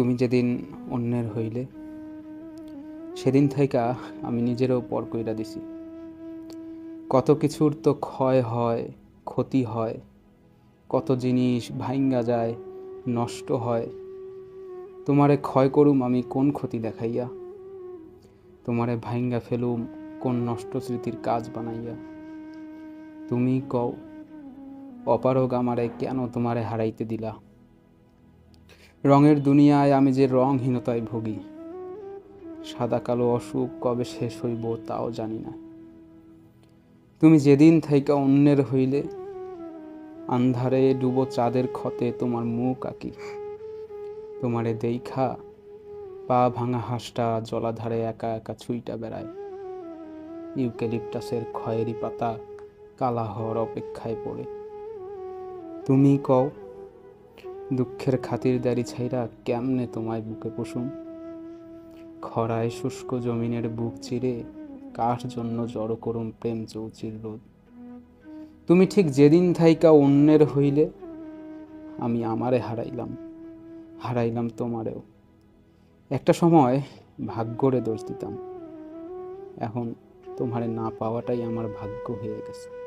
তুমি যেদিন অন্যের হইলে, সেদিন থাইকা আমি নিজেরও পর কইরা দিছি। কত কিছুর তো ক্ষয় হয়, ক্ষতি হয়, কত জিনিস ভাইঙ্গা যায়, নষ্ট হয়, তোমারে ক্ষয় করুম আমি কোন ক্ষতি দেখাইয়া? তোমারে ভাইঙ্গা ফেলুম কোন নষ্ট স্মৃতির কাজ বানাইয়া? তুমি কও, অপারগ আমারে কেন তোমারে হারাইতে দিলা? রঙের দুনিয়ায় আমি যে রংহীনতায় ভুগি, সাদা কালো অসুখ কবে শেষ হইব তাও জানি না। তুমি যেদিন থাইকা অন্যের হইলে, আন্ধারে ডুবো চাঁদের ক্ষতে তোমার মুখ আঁকি। তোমারে দেইখা, পা ভাঙা হাঁসটা জলাধারে একা একা ছুইটা বেড়ায়। ইউক্যালিপটাসের খয়েরি পাতা কালা হওয়ার অপেক্ষায় পড়ে। তুমি কও দুঃখের খাতিরদারি ছাইরা কেমনে তোমায় বুকে পশুম খরায় শুষ্ক জমিনের বুক চিরে কার জন্য জড়ো করুম প্রেম চৌচির রোদ? তুমি ঠিক যেদিন থাইকা অন্যের হইলে আমি আমারে হারাইলাম হারাইলাম তোমারেও। একটা সময় ভাগ্যরে দোষ দিতাম, এখন তোমারে না পাওয়াটাই আমার ভাগ্য হয়ে গেছে।